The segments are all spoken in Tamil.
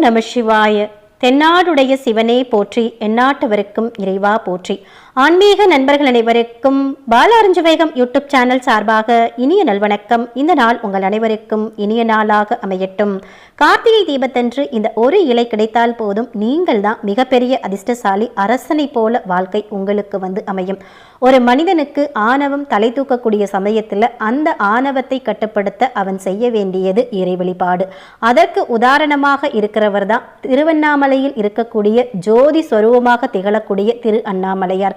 நம சிவாய. தென்னாடுடைய சிவனே போற்றி எந்நாட்டவருக்கும் இறைவா போற்றி. ஆன்மீக நண்பர்கள் அனைவருக்கும் பாலாரஞ்சு வேகம் யூடியூப் சேனல் சார்பாக இனிய நல்வணக்கம். இந்த நாள் உங்கள் அனைவருக்கும் இனிய நாளாக அமையட்டும். கார்த்திகை தீபத்தன்று இந்த ஒரு இலை கிடைத்தால் போதும் நீங்கள் தான் மிகப்பெரிய அதிர்ஷ்டசாலி அரசனை போல வாழ்க்கை உங்களுக்கு வந்து அமையும். ஒரு மனிதனுக்கு ஆணவம் தலை தூக்கக்கூடிய சமயத்தில் அந்த ஆணவத்தை கட்டுப்படுத்த அவன் செய்ய வேண்டியது இறை வழிபாடு. அதற்கு உதாரணமாக இருக்கிறவர் தான் திருவண்ணாமலையில் இருக்கக்கூடிய ஜோதி ஸ்வரூபமாக திகழக்கூடிய திரு அண்ணாமலையார்.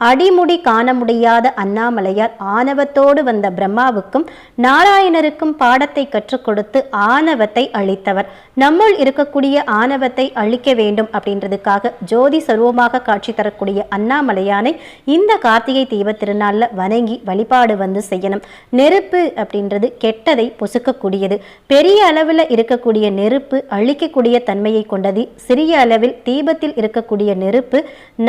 அடிமுடி காண முடியாத அண்ணாமலையார் ஆணவத்தோடு வந்த பிரம்மாவுக்கும் நாராயணருக்கும் பாடத்தை கற்றுக் கொடுத்து ஆணவத்தை அழித்தவர் நம்முள் இருக்கக்கூடிய ஆணவத்தை அழிக்க வேண்டும் அப்படின்றதுக்காக ஜோதி சர்வமாக காட்சி தரக்கூடிய அண்ணாமலையானை இந்த கார்த்திகை தீப திருநாளில் வணங்கி வழிபாடு வந்து செய்யணும். நெருப்பு அப்படின்றது கெட்டதை பொசுக்கக்கூடியது. பெரிய அளவில் இருக்கக்கூடிய நெருப்பு அழிக்கக்கூடிய தன்மையை கொண்டது. சிறிய அளவில் தீபத்தில் இருக்கக்கூடிய நெருப்பு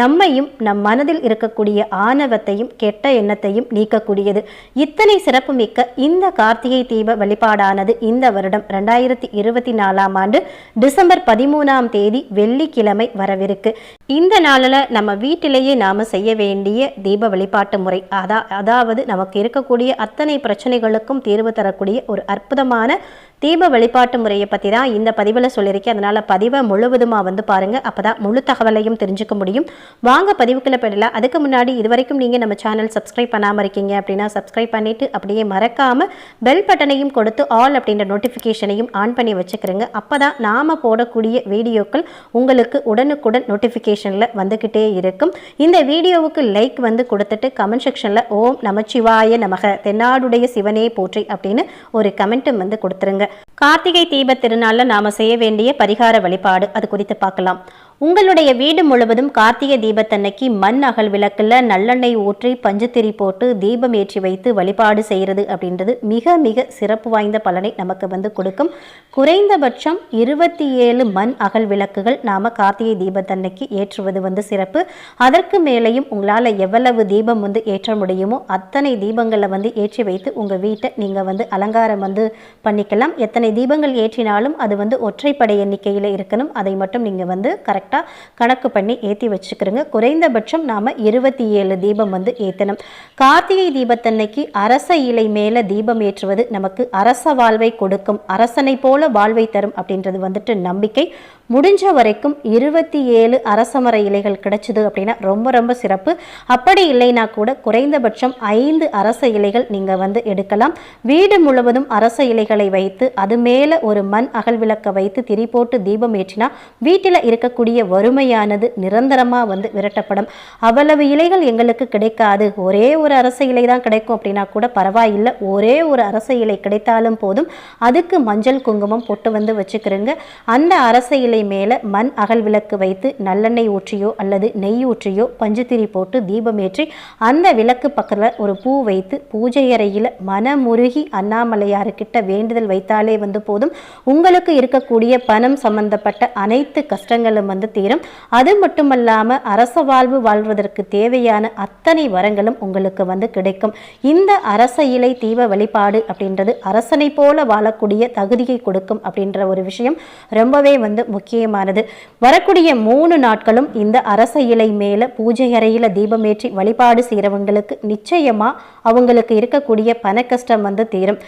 நம்மையும் நம் மனதில் இருக்க இருக்கக்கூடிய ஆணவத்தையும் கெட்ட எண்ணத்தையும் நீக்கக்கூடியது. இத்தனை சிறப்புமிக்க இந்த கார்த்திகை தீப வழிபாடானது இந்த வருடம் ரெண்டாயிரத்தி இருபத்தி நாலாம் ஆண்டு டிசம்பர் பதிமூணாம் தேதி வெள்ளிக்கிழமை வரவிருக்கு. இந்த நாளில் நம்ம வீட்டிலேயே நாம் செய்ய வேண்டிய தீப வழிபாட்டு முறை அதா அதாவது நமக்கு இருக்கக்கூடிய அத்தனை பிரச்சனைகளுக்கும் தீர்வு தரக்கூடிய ஒரு அற்புதமான தீப வழிபாட்டு முறையை பற்றி தான் இந்த பதிவில் சொல்லியிருக்கேன். அதனால் பதிவை முழுவதுமாக வந்து பாருங்கள் அப்போ தான் முழு தகவலையும் தெரிஞ்சுக்க முடியும். வாங்க பதிவுக்குள்ளே போயிடலாம். அதுக்கு முன்னாடி இது வரைக்கும் நீங்கள் நம்ம சேனல் சப்ஸ்கிரைப் பண்ணாமல் இருக்கீங்க அப்படின்னா சப்ஸ்கிரைப் பண்ணிவிட்டு அப்படியே மறக்காமல் பெல் பட்டனையும் கொடுத்து ஆல் அப்படின்ற நோட்டிஃபிகேஷனையும் ஆன் பண்ணி வச்சுக்கிறேங்க. அப்போ தான் நாம் போடக்கூடிய வீடியோக்கள் உங்களுக்கு உடனுக்குடன் நோட்டிஃபிகேஷன் நோட்டிஃபிகேஷனில் வந்துக்கிட்டே இருக்கும். இந்த வீடியோவுக்கு லைக் வந்து கொடுத்துட்டு கமெண்ட் செக்ஷனில் ஓம் நமச்சிவாய நமக தென்னாடுடைய சிவனே போற்றி அப்படின்னு ஒரு கமெண்ட்டும் வந்து கொடுத்துருங்க. கார்த்திகை தீப திருநாளில் நாம் செய்ய வேண்டிய பரிகார வழிபாடு அது குறித்து பார்க்கலாம். உங்களுடைய வீடு முழுவதும் கார்த்திகை தீபத்தன்னைக்கு மண் அகல் விளக்கில் நல்லெண்ணெய் ஊற்றி பஞ்சுத்திரி போட்டு தீபம் ஏற்றி வைத்து வழிபாடு செய்கிறது அப்படின்றது மிக மிக சிறப்பு வாய்ந்த பலனை நமக்கு வந்து கொடுக்கும். குறைந்தபட்சம் இருபத்தி ஏழு மண் அகல் விளக்குகள் நாம் கார்த்திகை தீபத்தன்னைக்கு ஏற்றுவது வந்து சிறப்பு. அதற்கு மேலேயும் உங்களால் எவ்வளவு தீபம் வந்து ஏற்ற முடியுமோ அத்தனை தீபங்களை வந்து ஏற்றி வைத்து உங்கள் வீட்டை நீங்கள் வந்து அலங்காரம் வந்து பண்ணிக்கலாம். எத்தனை தீபங்கள் ஏற்றினாலும் அது வந்து ஒற்றைப்படை எண்ணிக்கையில் இருக்கணும். அதை மட்டும் நீங்கள் வந்து கரெக்ட் கரெக்டாக கணக்கு பண்ணி ஏற்றி வச்சுக்கிறோங்க. குறைந்தபட்சம் நாம் இருபத்தி ஏழு தீபம் வந்து ஏற்றணும் கார்த்திகை தீபத்தன்னைக்கு அரச இலை மேலே தீபம் ஏற்றுவது நமக்கு அரச வாழ்வை கொடுக்கும். அரசனை போல வாழ்வை தரும் அப்படின்றது வந்துட்டு நம்பிக்கை. முடிஞ்ச வரைக்கும் இருபத்தி ஏழு அரசமர இலைகள் கிடைச்சிது அப்படின்னா ரொம்ப ரொம்ப சிறப்பு. அப்படி இல்லைனா கூட குறைந்தபட்சம் ஐந்து அரச இலைகள் நீங்கள் வந்து எடுக்கலாம். வீடு முழுவதும் அரச இலைகளை வைத்து அது மேலே ஒரு மண் அகல் விளக்க வைத்து திரி போட்டு தீபம் ஏற்றினா வீட்டில் இருக்கக்கூடிய வறுமையானது நிரந்தரமாக வந்து விரட்டப்படும். அவ்வளவு இலைகள் எங்களுக்கு கிடைக்காது. ஒரே ஒரு அரச இலை தான் கிடைக்கும் அப்படின்னா கூட பரவாயில்லை. ஒரே ஒரு அரச இலை கிடைத்தாலும் போதும். அதுக்கு மஞ்சள் குங்குமம் போட்டு வந்து வச்சுக்கிறேங்க. அந்த அரச இலை மேலே மண் அகல் விளக்கு வைத்து நல்லெண்ணெய் ஊற்றியோ அல்லது நெய் ஊற்றியோ பஞ்சுத்திரி போட்டு தீபம் ஏற்றி அந்த விளக்கு பக்கத்தில் ஒரு பூ வைத்து பூஜை அறையில் மனமுருகி அண்ணாமலையாருக்கிட்ட வேண்டுதல் வைத்தாலே வந்து போதும். உங்களுக்கு இருக்கக்கூடிய பணம் சம்பந்தப்பட்ட அனைத்து கஷ்டங்களும் வந்து தீரும். அது மட்டுமல்லாமல் அரச வாழ்வு வாழ்வதற்கு தேவையான அத்தனை வரங்களும் உங்களுக்கு வந்து கிடைக்கும். இந்த அரச இலை தீப வழிபாடு அப்படின்றது அரசனை போல வாழக்கூடிய தகுதியை கொடுக்கும் அப்படின்ற ஒரு விஷயம் ரொம்பவே வந்து முக்கியமானது. வரக்கூடிய மூணு நாட்களும் இந்த அரச இலை மேல பூஜை அறையில தீபமேற்றி வழிபாடு செய்கிறவங்களுக்கு நிச்சயமா அவங்களுக்கு இருக்கக்கூடிய பண கஷ்டம் வந்து தீரும்.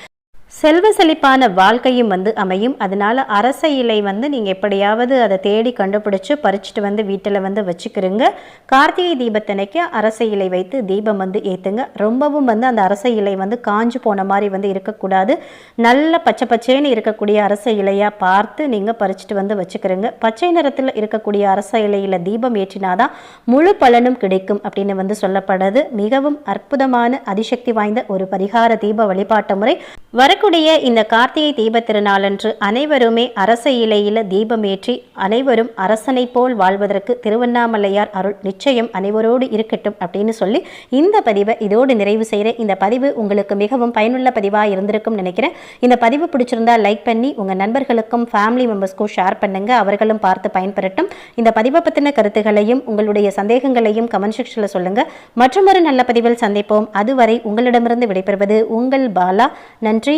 செல்வ செழிப்பான வாழ்க்கையும் வந்து அமையும். அதனால அரச இலை வந்து நீங்கள் எப்படியாவது அதை தேடி கண்டுபிடிச்சு பறிச்சுட்டு வந்து வீட்டில் வந்து வச்சுக்கிறோங்க கார்த்திகை தீபத்தனைக்கு அரச இலை வைத்து தீபம் வந்து ஏற்றுங்க ரொம்பவும் வந்து அந்த அரச இலை வந்து காஞ்சு போன மாதிரி வந்து இருக்கக்கூடாது. நல்ல பச்சை பச்சைன்னு இருக்கக்கூடிய அரச இலையாக பார்த்து நீங்கள் பறிச்சுட்டு வந்து வச்சுக்கிறோங்க பச்சை நிறத்தில் இருக்கக்கூடிய அரச இலையில் தீபம் ஏற்றினாதான் முழு பலனும் கிடைக்கும் அப்படின்னு வந்து சொல்லப்படுது. மிகவும் அற்புதமான அதிசக்தி வாய்ந்த ஒரு பரிகார தீப வழிபாட்டு முறை. வரக்கூடிய இந்த கார்த்திகை தீப திருநாளன்று அனைவருமே அரச இலையில தீபமேற்றி அனைவரும் அரசனை போல் வாழ்வதற்கு திருவண்ணாமலையார் அருள் நிச்சயம் அனைவரோடு இருக்கட்டும் அப்படின்னு சொல்லி இந்த பதிவை இதோடு நிறைவு செய்கிறேன். இந்த பதிவு உங்களுக்கு மிகவும் பயனுள்ள பதிவாக இருந்திருக்கும் நினைக்கிறேன். இந்த பதிவு பிடிச்சிருந்தா லைக் பண்ணி உங்கள் நண்பர்களுக்கும் ஃபேமிலி மெம்பர்ஸ்க்கும் ஷேர் பண்ணுங்க. அவர்களும் பார்த்து பயன்பெறட்டும். இந்த பதிவை பற்றின கருத்துகளையும் உங்களுடைய சந்தேகங்களையும் கமெண்ட் செக்ஷனில் சொல்லுங்கள் மற்றொரு நல்ல பதிவில் சந்திப்போம். அதுவரை உங்களிடமிருந்து விடைபெறுவது உங்கள் பாலா. நன்றி.